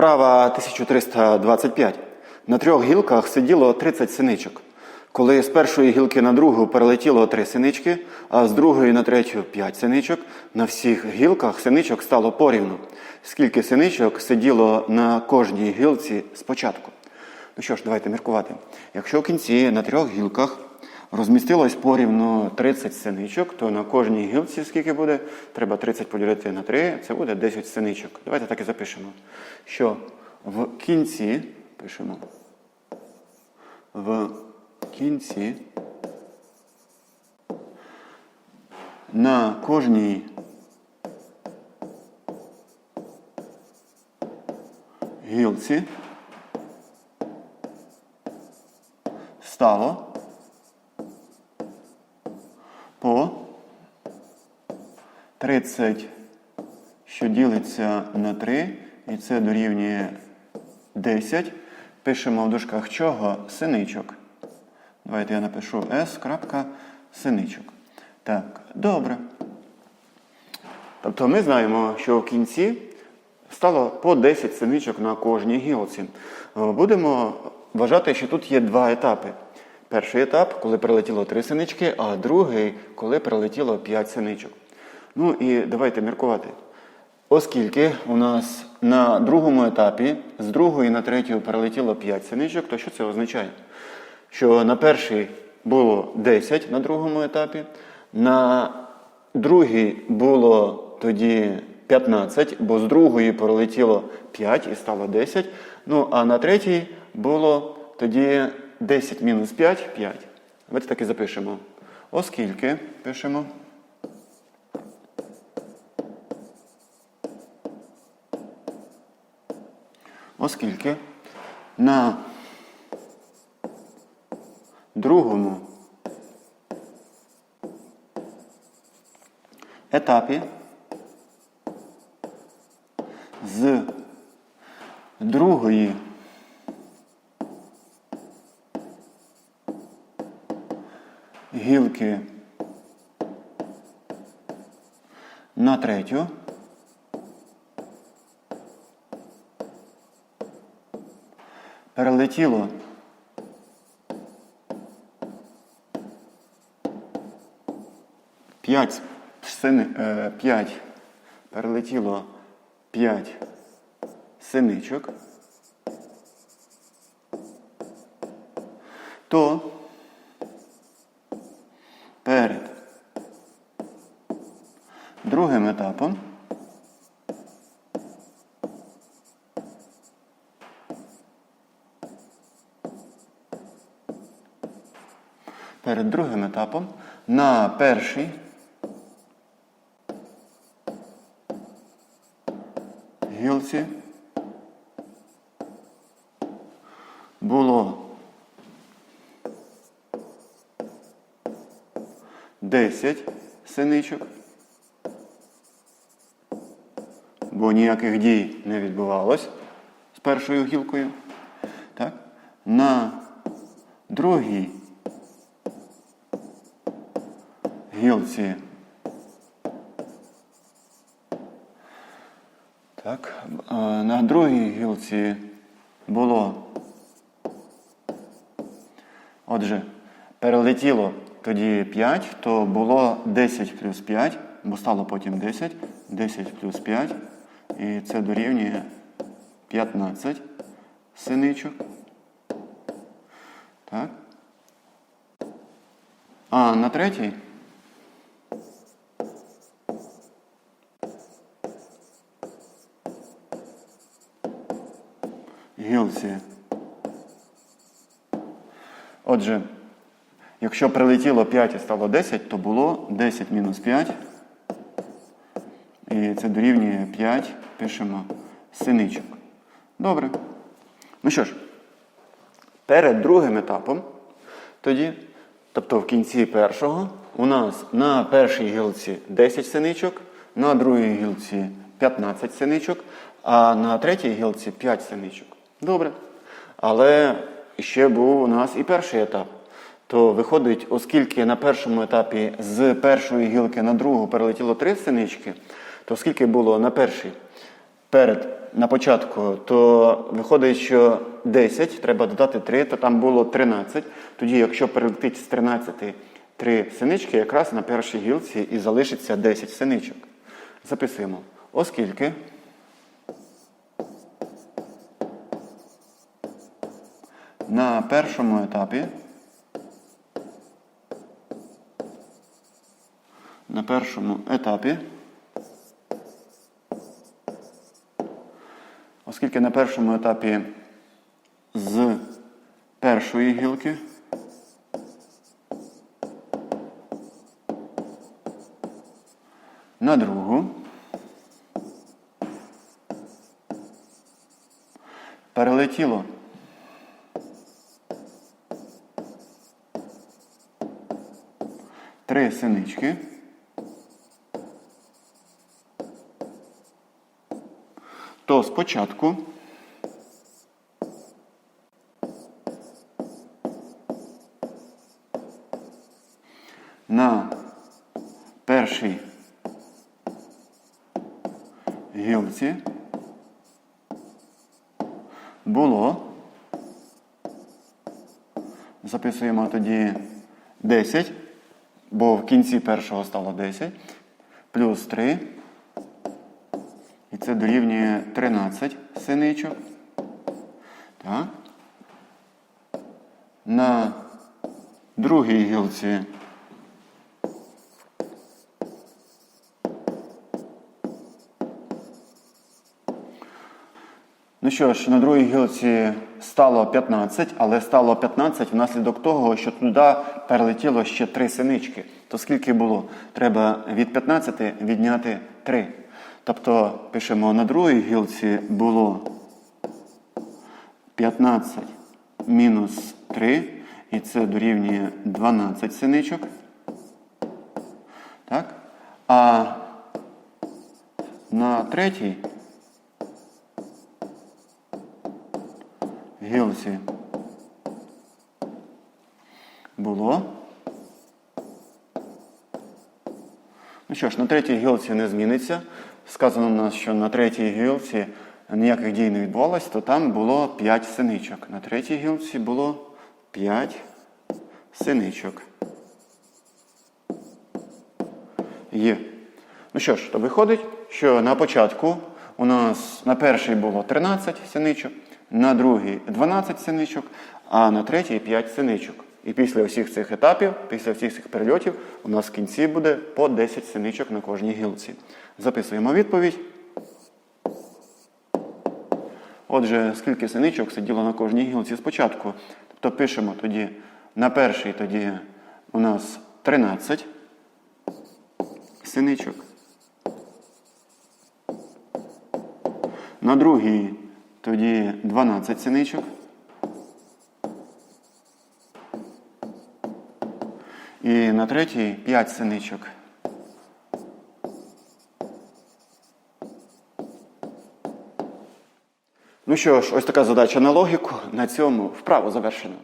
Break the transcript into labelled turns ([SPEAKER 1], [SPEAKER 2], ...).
[SPEAKER 1] Вправа 1325. На трьох гілках сиділо 30 синичок. Коли з першої гілки на другу перелетіло три синички, а з другої на третю 5 синичок, на всіх гілках синичок стало порівну. Скільки синичок сиділо на кожній гілці спочатку? Ну що ж, давайте міркувати. Якщо в кінці на трьох гілках розмістилось порівну 30 синичок, то на кожній гілці скільки буде? Треба 30 поділити на 3, це буде 10 синичок. Давайте так і запишемо. Що в кінці пишемо. В кінці на кожній гілці стало по 30, що ділиться на 3, і це дорівнює 10. Пишемо в дужках чого? Синичок. Давайте я напишу S. синичок. Так, добре. Тобто ми знаємо, що в кінці стало по 10 синичок на кожній гілці. Е, Будемо вважати, що тут є два етапи. Перший етап, коли прилетіло 3 синички, а другий, коли прилетіло 5 синичок. Ну і давайте міркувати. Оскільки у нас на другому етапі з другої на третю перелетіло 5 синичок, то що це означає? Що на перший було 10 на другому етапі, на другий було тоді 15, бо з другої пролетіло 5 і стало 10. Ну а на третій було тоді 10 мінус 5 5. Давайте так і запишемо. Оскільки пишемо. Оскільки на другому етапі з другої гілки на третю перелетіло. П'ять сини, е, п'ять. Перелетіло п'ять синичок, то перед другим етапом перед другим етапом на перший гілці було 10 синичок, бо ніяких дій не відбувалось з першою гілкою. Так? На другій гілці. Так, е, на другій гілці було. Отже, перелетіло тоді 5, то було 10 плюс 5, бо стало потім 10. 10 плюс 5. І це дорівнює 15 синичок. Так. А на третій гілці. Отже, якщо прилетіло 5 і стало 10, то було 10 мінус 5. І це дорівнює 5, пишемо синичок. Добре. Ну що ж, перед другим етапом, тоді, тобто в кінці першого, у нас на першій гілці 10 синичок, на другій гілці 15 синичок, а на третій гілці 5 синичок. Добре. Але ще був у нас і перший етап. То виходить, оскільки на першому етапі з першої гілки на другу перелетіло три синички, то скільки було на перший? Перед на початку, то виходить, що 10, треба додати 3, то там було 13. Тоді, якщо перелетить з 13 3 синички, якраз на першій гілці і залишиться 10 синичок. Записуємо. Оскільки на першому етапі. На першому етапі. Оскільки на першому етапі з першої гілки. На другу. Перелетіло три синички. то спочатку. На першій гілці було, записуємо тоді 10, бо в кінці першого стало 10, плюс 3. І це дорівнює 13 синичок. Так. На другій гілці Ну що ж, на другій гілці стало 15, але стало 15 внаслідок того, що туди перелетіло ще 3 синички. То скільки було? Треба від 15 відняти 3. Тобто пишемо на другій гілці було 15 мінус 3, і це дорівнює 12 синичок. Так? А на третій гілці було. Ну що ж, на третій гілці не зміниться. Сказано в нас, що на третій гілці ніяких дій не відбувалось, то там було 5 синичок. На третій гілці було 5 синичок. Є. Ну що ж, то виходить, що на початку у нас на першій було 13 синичок, на другій 12 синичок, а на третій 5 синичок. І після всіх цих етапів, після всіх цих перельотів, у нас в кінці буде по 10 синичок на кожній гілці. Записуємо відповідь. Отже, скільки синичок сиділо на кожній гілці спочатку. Тобто пишемо тоді на першій тоді у нас 13 синичок. На другій тоді 12 синичок. І на третій 5 синичок. Ну що ж, ось така задача на логіку. На цьому вправо завершено.